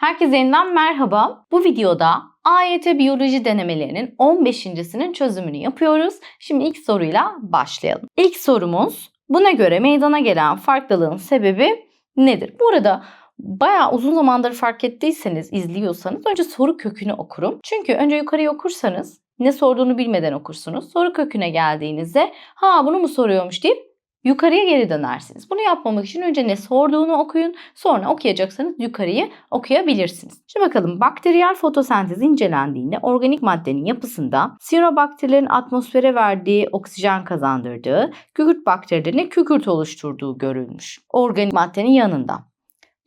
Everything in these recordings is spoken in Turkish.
Herkese yeniden merhaba. Bu videoda AYT biyoloji denemelerinin 15.sinin çözümünü yapıyoruz. Şimdi ilk soruyla başlayalım. İlk sorumuz buna göre meydana gelen farklılığın sebebi nedir? Bu arada bayağı uzun zamandır fark ettiyseniz, izliyorsanız önce soru kökünü okurum. Çünkü önce yukarıyı okursanız ne sorduğunu bilmeden okursunuz. Soru köküne geldiğinizde ha bunu mu soruyormuş deyip yukarıya geri dönersiniz. Bunu yapmamak için önce ne sorduğunu okuyun. Sonra okuyacaksanız yukarıyı okuyabilirsiniz. Şimdi bakalım bakteriyel fotosentez incelendiğinde organik maddenin yapısında siyonobakterilerin atmosfere verdiği oksijen kazandırdığı, kükürt bakterilerine kükürt oluşturduğu görülmüş. Organik maddenin yanında.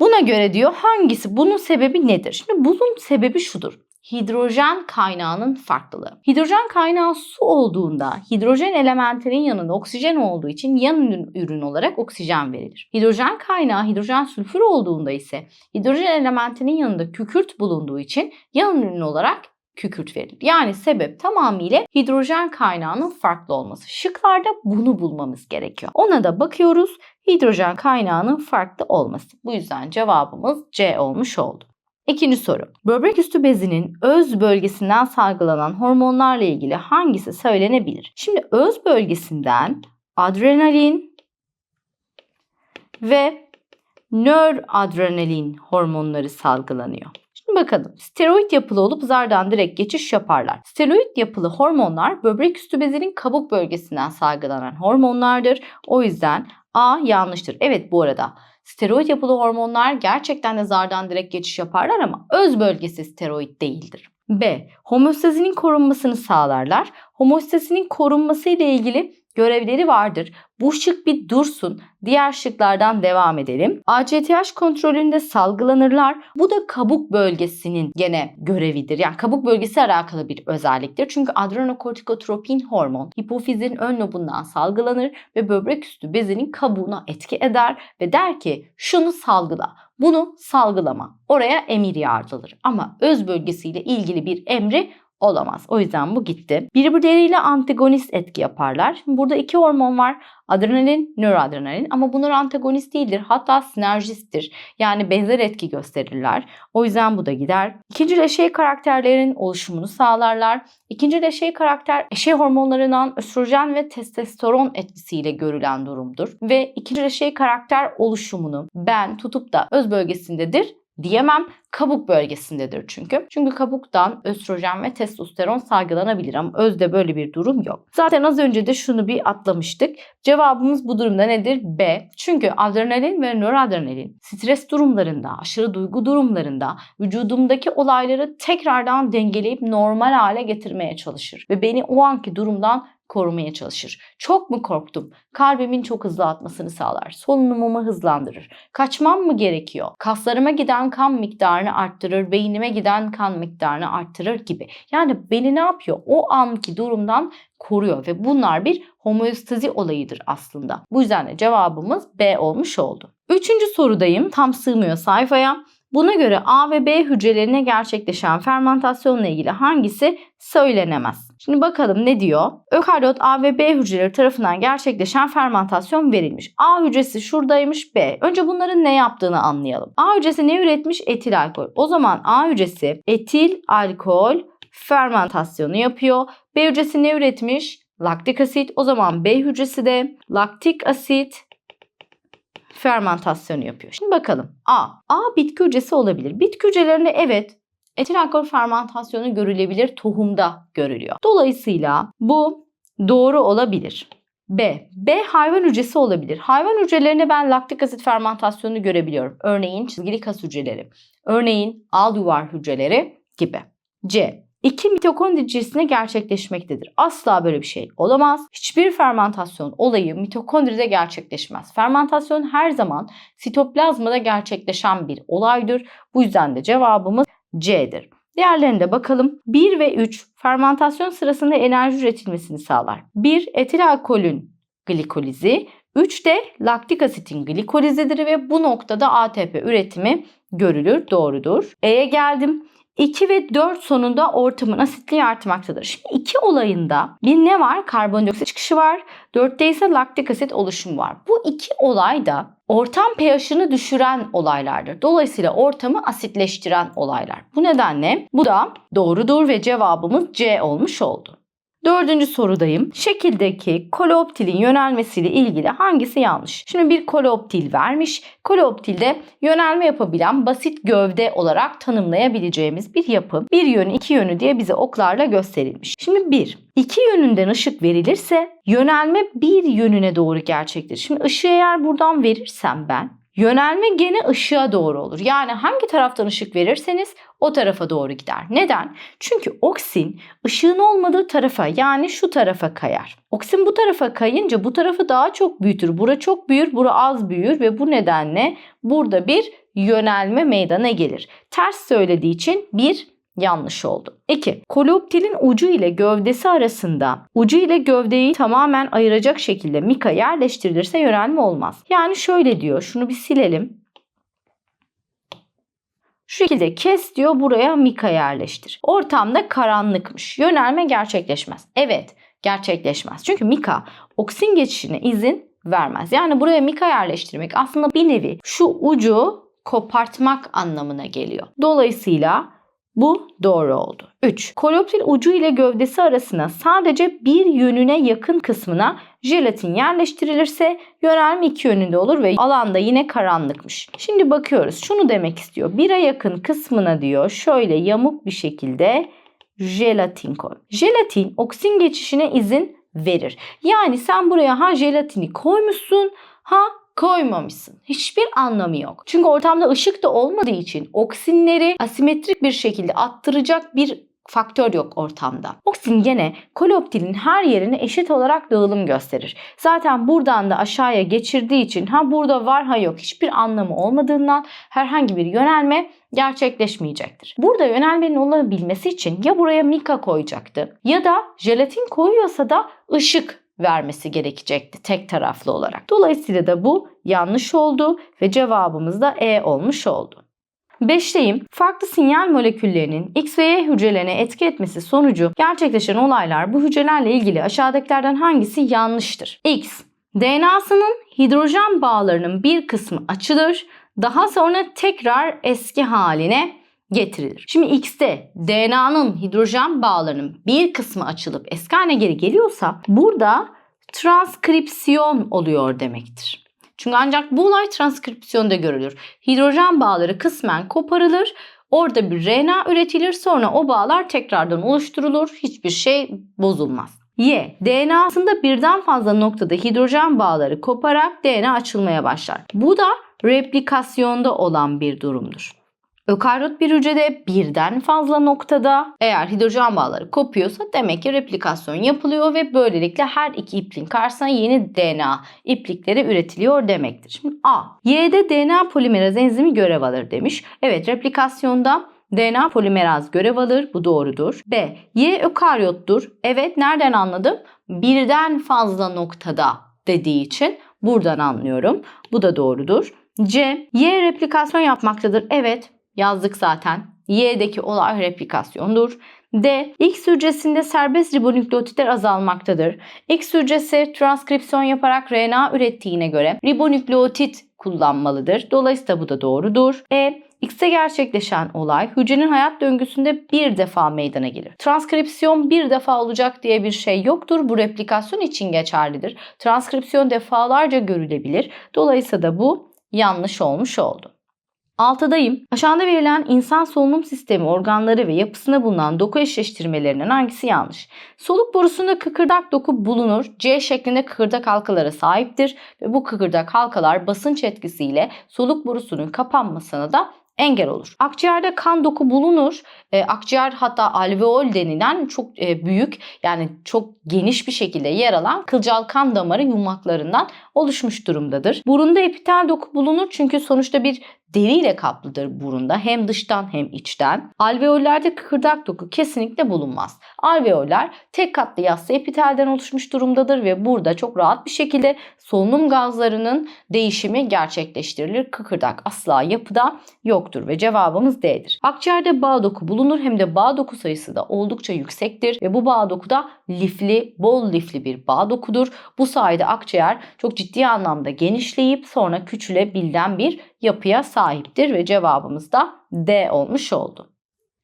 Buna göre diyor hangisi bunun sebebi nedir? Şimdi bunun sebebi şudur hidrojen kaynağının farklılığı. Hidrojen kaynağı su olduğunda hidrojen elementinin yanında oksijen olduğu için yan ürün olarak oksijen verilir. Hidrojen kaynağı hidrojen sülfür olduğunda ise hidrojen elementinin yanında kükürt bulunduğu için yan ürün olarak kükürt verilir. Yani sebep tamamıyla hidrojen kaynağının farklı olması. Şıklarda bunu bulmamız gerekiyor. Ona da bakıyoruz. Hidrojen kaynağının farklı olması. Bu yüzden cevabımız C olmuş oldu. İkinci soru. Böbrek üstü bezinin öz bölgesinden salgılanan hormonlarla ilgili hangisi söylenebilir? Şimdi öz bölgesinden adrenalin ve nöradrenalin hormonları salgılanıyor. Şimdi bakalım. Steroid yapılı olup zardan direkt geçiş yaparlar. Steroid yapılı hormonlar böbrek üstü bezinin kabuk bölgesinden salgılanan hormonlardır. O yüzden A yanlıştır. Evet bu arada Steroid yapılı hormonlar gerçekten de zardan direkt geçiş yaparlar ama öz bölgesi steroid değildir. B. Homostazinin korunmasını sağlarlar. Homostazinin korunması ile ilgili görevleri vardır. Bu şık bir dursun. Diğer şıklardan devam edelim. ACTH kontrolünde salgılanırlar. Bu da kabuk bölgesinin gene görevidir. Yani kabuk bölgesi alakalı bir özelliktir. Çünkü adrenokortikotropin hormon hipofizin ön lobundan salgılanır ve böbrek üstü bezinin kabuğuna etki eder ve der ki şunu salgıla. Bunu salgılama. Oraya emir yardılır. Ama öz bölgesiyle ilgili bir emri olamaz. O yüzden bu gitti. Birbirleriyle antagonist etki yaparlar. Şimdi burada iki hormon var. Adrenalin, nöroadrenalin ama bunlar antagonist değildir. Hatta sinerjisttir. Yani benzer etki gösterirler. O yüzden bu da gider. İkinci leşey karakterlerin oluşumunu sağlarlar. İkinci leşey karakter eşey hormonlarından östrojen ve testosteron etkisiyle görülen durumdur. Ve ikinci leşey karakter oluşumunu ben tutup da öz bölgesindedir diyemem. Kabuk bölgesindedir çünkü. Çünkü kabuktan östrojen ve testosteron salgılanabilir ama özde böyle bir durum yok. Zaten az önce de şunu bir atlamıştık. Cevabımız bu durumda nedir? B. Çünkü adrenalin ve nöradrenalin stres durumlarında, aşırı duygu durumlarında vücudumdaki olayları tekrardan dengeleyip normal hale getirmeye çalışır. Ve beni o anki durumdan korumaya çalışır. Çok mu korktum? Kalbimin çok hızlı atmasını sağlar. Solunumumu hızlandırır. Kaçmam mı gerekiyor? Kaslarıma giden kan miktarını arttırır. Beynime giden kan miktarını arttırır gibi. Yani beni ne yapıyor? O anki durumdan koruyor ve bunlar bir homeostazi olayıdır aslında. Bu yüzden de cevabımız B olmuş oldu. Üçüncü sorudayım. Tam sığmıyor sayfaya. Buna göre A ve B hücrelerine gerçekleşen fermentasyonla ilgili hangisi söylenemez? Şimdi bakalım ne diyor? Ökaryot A ve B hücreleri tarafından gerçekleşen fermentasyon verilmiş. A hücresi şuradaymış B. Önce bunların ne yaptığını anlayalım. A hücresi ne üretmiş? Etil alkol. O zaman A hücresi etil alkol fermentasyonu yapıyor. B hücresi ne üretmiş? Laktik asit. O zaman B hücresi de laktik asit fermentasyonu yapıyor. Şimdi bakalım. A. A bitki hücresi olabilir. Bitki hücrelerinde evet etil alkol fermentasyonu görülebilir. Tohumda görülüyor. Dolayısıyla bu doğru olabilir. B. B hayvan hücresi olabilir. Hayvan hücrelerinde ben laktik asit fermentasyonu görebiliyorum. Örneğin çizgili kas hücreleri. Örneğin al yuvar hücreleri gibi. C. İki mitokondri cinsine gerçekleşmektedir. Asla böyle bir şey olamaz. Hiçbir fermentasyon olayı mitokondride gerçekleşmez. Fermentasyon her zaman sitoplazmada gerçekleşen bir olaydır. Bu yüzden de cevabımız C'dir. Diğerlerine bakalım. 1 ve 3 fermentasyon sırasında enerji üretilmesini sağlar. 1 etil alkolün glikolizi, 3 de laktik asitin glikolizidir ve bu noktada ATP üretimi görülür. Doğrudur. E'ye geldim. 2 ve 4 sonunda ortamın asitliği artmaktadır. Şimdi iki olayında bir ne var? Karbondioksit çıkışı var. 4'te ise laktik asit oluşumu var. Bu iki olay da ortam pH'ını düşüren olaylardır. Dolayısıyla ortamı asitleştiren olaylar. Bu nedenle bu da doğrudur ve cevabımız C olmuş oldu. Dördüncü sorudayım. Şekildeki koleoptilin yönelmesiyle ilgili hangisi yanlış? Şimdi bir koleoptil vermiş. Koleoptil de yönelme yapabilen basit gövde olarak tanımlayabileceğimiz bir yapı. Bir yönü iki yönü diye bize oklarla gösterilmiş. Şimdi bir, iki yönünden ışık verilirse yönelme bir yönüne doğru gerçektir. Şimdi ışığı eğer buradan verirsem ben Yönelme gene ışığa doğru olur. Yani hangi taraftan ışık verirseniz o tarafa doğru gider. Neden? Çünkü oksin ışığın olmadığı tarafa yani şu tarafa kayar. Oksin bu tarafa kayınca bu tarafı daha çok büyütür. Bura çok büyür, bura az büyür ve bu nedenle burada bir yönelme meydana gelir. Ters söylediği için bir yanlış oldu. 2. Koleoptilin ucu ile gövdesi arasında ucu ile gövdeyi tamamen ayıracak şekilde mika yerleştirilirse yönelme olmaz. Yani şöyle diyor. Şunu bir silelim. Şu şekilde kes diyor buraya mika yerleştir. Ortamda karanlıkmış. Yönelme gerçekleşmez. Evet gerçekleşmez. Çünkü mika oksin geçişine izin vermez. Yani buraya mika yerleştirmek aslında bir nevi şu ucu kopartmak anlamına geliyor. Dolayısıyla bu doğru oldu. 3. Koleoptil ucu ile gövdesi arasına sadece bir yönüne yakın kısmına jelatin yerleştirilirse yönelme iki yönünde olur ve alanda yine karanlıkmış. Şimdi bakıyoruz. Şunu demek istiyor. Bire yakın kısmına diyor şöyle yamuk bir şekilde jelatin koy. Jelatin oksin geçişine izin verir. Yani sen buraya ha jelatini koymuşsun ha koymamışsın. Hiçbir anlamı yok. Çünkü ortamda ışık da olmadığı için oksinleri asimetrik bir şekilde attıracak bir faktör yok ortamda. Oksin gene koleoptilin her yerine eşit olarak dağılım gösterir. Zaten buradan da aşağıya geçirdiği için ha burada var ha yok hiçbir anlamı olmadığından herhangi bir yönelme gerçekleşmeyecektir. Burada yönelmenin olabilmesi için ya buraya mika koyacaktı ya da jelatin koyuyorsa da ışık vermesi gerekecekti tek taraflı olarak. Dolayısıyla da bu yanlış oldu ve cevabımız da E olmuş oldu. Beşteyim. Farklı sinyal moleküllerinin X ve Y hücrelerine etki etmesi sonucu gerçekleşen olaylar bu hücrelerle ilgili aşağıdakilerden hangisi yanlıştır? X. DNA'sının hidrojen bağlarının bir kısmı açılır, daha sonra tekrar eski haline getirilir. Şimdi X'te DNA'nın hidrojen bağlarının bir kısmı açılıp eski geri geliyorsa burada transkripsiyon oluyor demektir. Çünkü ancak bu olay transkripsiyonda görülür. Hidrojen bağları kısmen koparılır. Orada bir RNA üretilir sonra o bağlar tekrardan oluşturulur. Hiçbir şey bozulmaz. Y. DNA'sında birden fazla noktada hidrojen bağları koparak DNA açılmaya başlar. Bu da replikasyonda olan bir durumdur. Ökaryot bir hücrede birden fazla noktada eğer hidrojen bağları kopuyorsa demek ki replikasyon yapılıyor ve böylelikle her iki ipliğin karşısına yeni DNA iplikleri üretiliyor demektir. Şimdi A. Y'de DNA polimeraz enzimi görev alır demiş. Evet replikasyonda DNA polimeraz görev alır. Bu doğrudur. B. Y ökaryottur. Evet nereden anladım? Birden fazla noktada dediği için buradan anlıyorum. Bu da doğrudur. C. Y replikasyon yapmaktadır. Evet yazdık zaten. Y'deki olay replikasyondur. D. X hücresinde serbest ribonükleotitler azalmaktadır. X hücresi transkripsiyon yaparak RNA ürettiğine göre ribonükleotit kullanmalıdır. Dolayısıyla bu da doğrudur. E. X'te gerçekleşen olay hücrenin hayat döngüsünde bir defa meydana gelir. Transkripsiyon bir defa olacak diye bir şey yoktur. Bu replikasyon için geçerlidir. Transkripsiyon defalarca görülebilir. Dolayısıyla da bu yanlış olmuş oldu. Altıdayım. Aşağıda verilen insan solunum sistemi organları ve yapısına bulunan doku eşleştirmelerinden hangisi yanlış? Soluk borusunda kıkırdak doku bulunur. C şeklinde kıkırdak halkalara sahiptir ve bu kıkırdak halkalar basınç etkisiyle soluk borusunun kapanmasına da engel olur. Akciğerde kan doku bulunur. E, akciğer hatta alveol denilen çok e, büyük yani çok geniş bir şekilde yer alan kılcal kan damarı yumaklarından oluşmuş durumdadır. Burunda epitel doku bulunur çünkü sonuçta bir deriyle kaplıdır burunda hem dıştan hem içten. Alveollerde kıkırdak doku kesinlikle bulunmaz. Alveoller tek katlı yassı epitelden oluşmuş durumdadır ve burada çok rahat bir şekilde solunum gazlarının değişimi gerçekleştirilir. Kıkırdak asla yapıda yoktur ve cevabımız D'dir. Akciğerde bağ doku bulunur hem de bağ doku sayısı da oldukça yüksektir ve bu bağ doku da lifli, bol lifli bir bağ dokudur. Bu sayede akciğer çok ciddi anlamda genişleyip sonra küçülebilen bir yapıya sahiptir ve cevabımız da D olmuş oldu.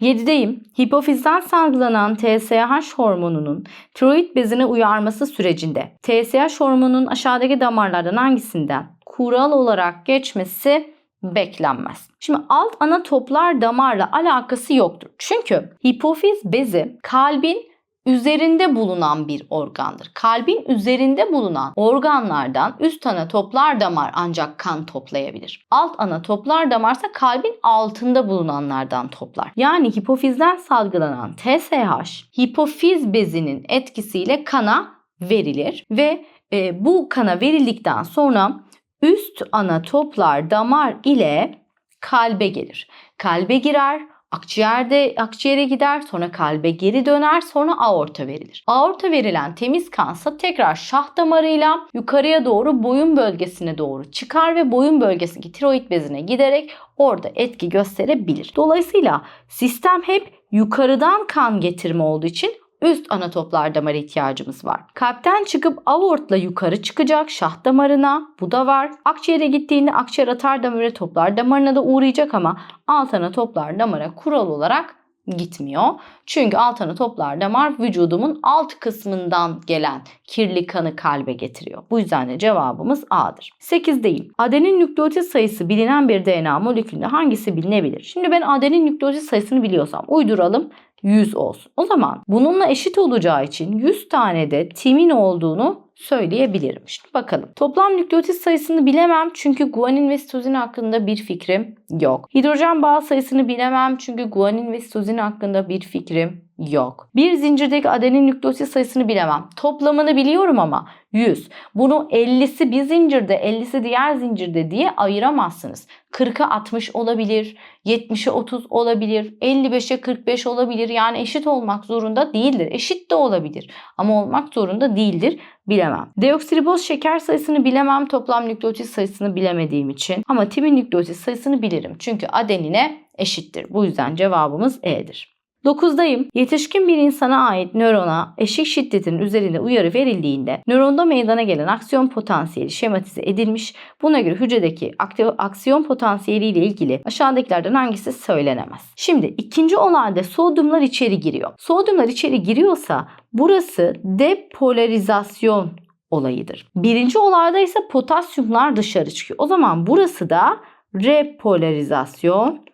7'deyim. Hipofizden salgılanan TSH hormonunun tiroid bezine uyarması sürecinde TSH hormonunun aşağıdaki damarlardan hangisinden kural olarak geçmesi beklenmez. Şimdi alt ana toplar damarla alakası yoktur. Çünkü hipofiz bezi kalbin üzerinde bulunan bir organdır. Kalbin üzerinde bulunan organlardan üst ana toplar damar ancak kan toplayabilir. Alt ana toplar damarsa kalbin altında bulunanlardan toplar. Yani hipofizden salgılanan TSH hipofiz bezinin etkisiyle kana verilir ve e, bu kana verildikten sonra üst ana toplar damar ile kalbe gelir. Kalbe girer, Akciğerde akciğere gider, sonra kalbe geri döner, sonra aorta verilir. Aorta verilen temiz kansa tekrar şah damarıyla yukarıya doğru boyun bölgesine doğru çıkar ve boyun bölgesindeki tiroid bezine giderek orada etki gösterebilir. Dolayısıyla sistem hep yukarıdan kan getirme olduğu için üst ana toplar damarı ihtiyacımız var. Kalpten çıkıp aortla yukarı çıkacak şah damarına bu da var. Akciğere gittiğinde akciğer atar damarı toplar damarına da uğrayacak ama alt ana toplar damara kural olarak gitmiyor. Çünkü alt ana toplar damar vücudumun alt kısmından gelen kirli kanı kalbe getiriyor. Bu yüzden de cevabımız A'dır. 8'deyim. Adenin nükleotit sayısı bilinen bir DNA molekülünde hangisi bilinebilir? Şimdi ben adenin nükleotit sayısını biliyorsam uyduralım. 100 olsun. O zaman bununla eşit olacağı için 100 tane de timin olduğunu söyleyebilirim. Şimdi bakalım. Toplam nükleotit sayısını bilemem çünkü guanin ve sitozin hakkında bir fikrim yok. Hidrojen bağ sayısını bilemem çünkü guanin ve sitozin hakkında bir fikrim yok. Bir zincirdeki adenin nükleotit sayısını bilemem. Toplamını biliyorum ama 100. Bunu 50'si bir zincirde 50'si diğer zincirde diye ayıramazsınız. 40'a 60 olabilir, 70'e 30 olabilir, 55'e 45 olabilir. Yani eşit olmak zorunda değildir. Eşit de olabilir ama olmak zorunda değildir. Bilemem. Deoksiriboz şeker sayısını bilemem. Toplam nükleotit sayısını bilemediğim için. Ama timin nükleotit sayısını bilirim. Çünkü adenine eşittir. Bu yüzden cevabımız E'dir. 9'dayım. Yetişkin bir insana ait nörona eşik şiddetinin üzerinde uyarı verildiğinde nöronda meydana gelen aksiyon potansiyeli şematize edilmiş. Buna göre hücredeki aksiyon potansiyeli ile ilgili aşağıdakilerden hangisi söylenemez. Şimdi ikinci olayda sodyumlar içeri giriyor. Sodyumlar içeri giriyorsa burası depolarizasyon olayıdır. Birinci olayda ise potasyumlar dışarı çıkıyor. O zaman burası da repolarizasyon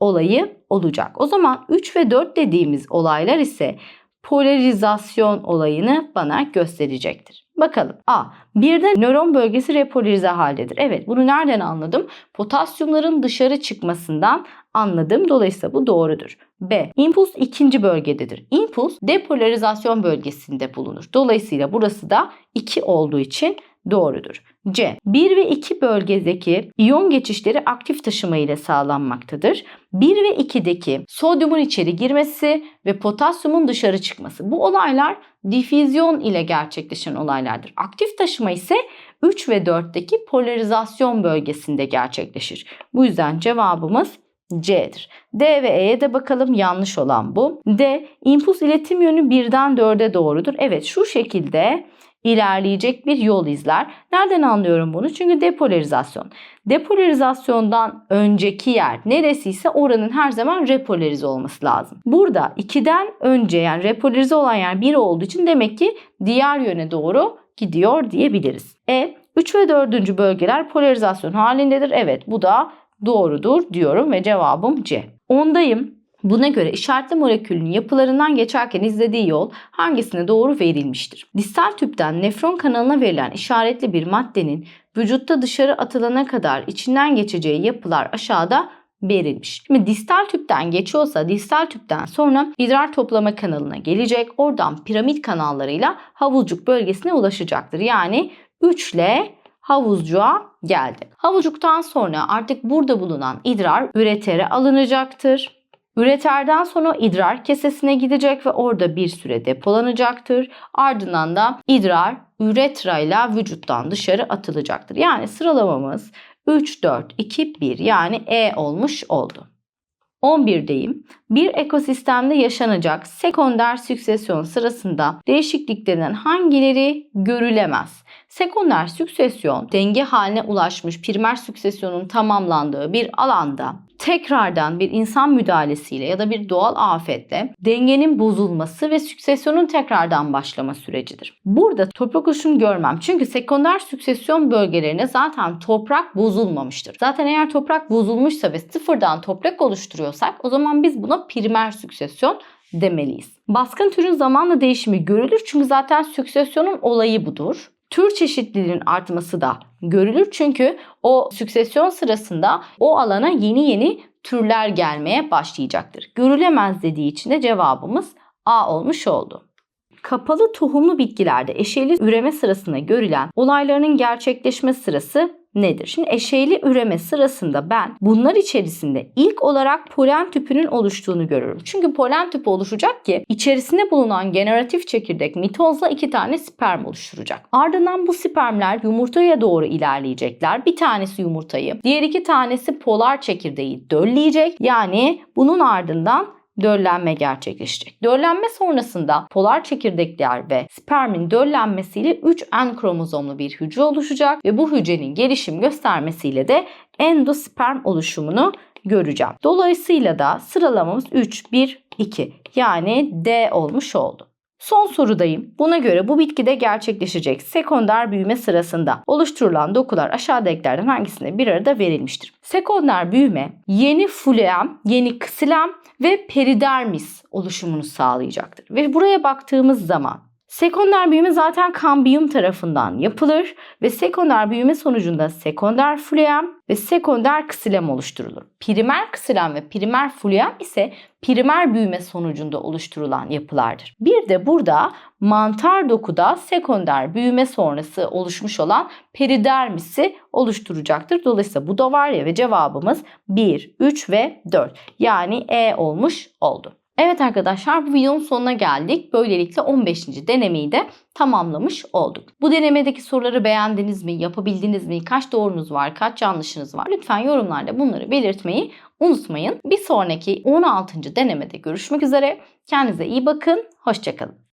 olayı olacak. O zaman 3 ve 4 dediğimiz olaylar ise polarizasyon olayını bana gösterecektir. Bakalım. A. Bir de nöron bölgesi repolarize haldedir. Evet bunu nereden anladım? Potasyumların dışarı çıkmasından anladım. Dolayısıyla bu doğrudur. B. İmpuls ikinci bölgededir. İmpuls depolarizasyon bölgesinde bulunur. Dolayısıyla burası da 2 olduğu için doğrudur. C. 1 ve 2 bölgedeki iyon geçişleri aktif taşıma ile sağlanmaktadır. 1 ve 2'deki sodyumun içeri girmesi ve potasyumun dışarı çıkması. Bu olaylar difüzyon ile gerçekleşen olaylardır. Aktif taşıma ise 3 ve 4'teki polarizasyon bölgesinde gerçekleşir. Bu yüzden cevabımız C'dir. D ve E'ye de bakalım yanlış olan bu. D. impuls iletim yönü 1'den 4'e doğrudur. Evet şu şekilde ilerleyecek bir yol izler. Nereden anlıyorum bunu? Çünkü depolarizasyon. Depolarizasyondan önceki yer neresiyse oranın her zaman repolarize olması lazım. Burada 2'den önce yani repolarize olan yer 1 olduğu için demek ki diğer yöne doğru gidiyor diyebiliriz. E 3 ve 4. bölgeler polarizasyon halindedir. Evet bu da doğrudur diyorum ve cevabım C. Ondayım. Buna göre işaretli molekülün yapılarından geçerken izlediği yol hangisine doğru verilmiştir? Distal tüpten nefron kanalına verilen işaretli bir maddenin vücutta dışarı atılana kadar içinden geçeceği yapılar aşağıda verilmiş. Şimdi distal tüpten geçiyorsa distal tüpten sonra idrar toplama kanalına gelecek. Oradan piramit kanallarıyla havulcuk bölgesine ulaşacaktır. Yani 3 ile havuzcuğa geldi. Havuzcuktan sonra artık burada bulunan idrar üretere alınacaktır. Üreterden sonra idrar kesesine gidecek ve orada bir süre depolanacaktır. Ardından da idrar üretra ile vücuttan dışarı atılacaktır. Yani sıralamamız 3, 4, 2, 1 yani E olmuş oldu. 11'deyim. Bir ekosistemde yaşanacak sekonder süksesyon sırasında değişikliklerinin hangileri görülemez? Sekonder süksesyon denge haline ulaşmış primer süksesyonun tamamlandığı bir alanda tekrardan bir insan müdahalesiyle ya da bir doğal afetle dengenin bozulması ve süksesyonun tekrardan başlama sürecidir. Burada toprak oluşum görmem. Çünkü sekonder süksesyon bölgelerine zaten toprak bozulmamıştır. Zaten eğer toprak bozulmuşsa ve sıfırdan toprak oluşturuyorsak o zaman biz buna primer süksesyon demeliyiz. Baskın türün zamanla değişimi görülür çünkü zaten süksesyonun olayı budur. Tür çeşitliliğinin artması da görülür çünkü o süksesyon sırasında o alana yeni yeni türler gelmeye başlayacaktır. Görülemez dediği için de cevabımız A olmuş oldu. Kapalı tohumlu bitkilerde eşeyli üreme sırasında görülen olayların gerçekleşme sırası nedir? Şimdi eşeyli üreme sırasında ben bunlar içerisinde ilk olarak polen tüpünün oluştuğunu görürüm. Çünkü polen tüpü oluşacak ki içerisinde bulunan generatif çekirdek mitozla iki tane sperm oluşturacak. Ardından bu spermler yumurtaya doğru ilerleyecekler. Bir tanesi yumurtayı, diğer iki tanesi polar çekirdeği dölleyecek. Yani bunun ardından döllenme gerçekleşecek. Döllenme sonrasında polar çekirdekler ve spermin döllenmesiyle 3N kromozomlu bir hücre oluşacak ve bu hücrenin gelişim göstermesiyle de endosperm oluşumunu göreceğim. Dolayısıyla da sıralamamız 3, 1, 2 yani D olmuş oldu. Son sorudayım. Buna göre bu bitkide gerçekleşecek sekonder büyüme sırasında oluşturulan dokular aşağıdakilerden hangisinde bir arada verilmiştir? Sekonder büyüme yeni fluem, yeni ksilem ve peridermis oluşumunu sağlayacaktır. Ve buraya baktığımız zaman sekonder büyüme zaten kambiyum tarafından yapılır ve sekonder büyüme sonucunda sekonder fluem ve sekonder ksilem oluşturulur. Primer ksilem ve primer fluem ise primer büyüme sonucunda oluşturulan yapılardır. Bir de burada mantar dokuda sekonder büyüme sonrası oluşmuş olan peridermisi oluşturacaktır. Dolayısıyla bu da var ya ve cevabımız 1, 3 ve 4 yani E olmuş oldu. Evet arkadaşlar bu videonun sonuna geldik. Böylelikle 15. denemeyi de tamamlamış olduk. Bu denemedeki soruları beğendiniz mi? Yapabildiniz mi? Kaç doğrunuz var? Kaç yanlışınız var? Lütfen yorumlarda bunları belirtmeyi unutmayın. Bir sonraki 16. denemede görüşmek üzere. Kendinize iyi bakın. Hoşçakalın.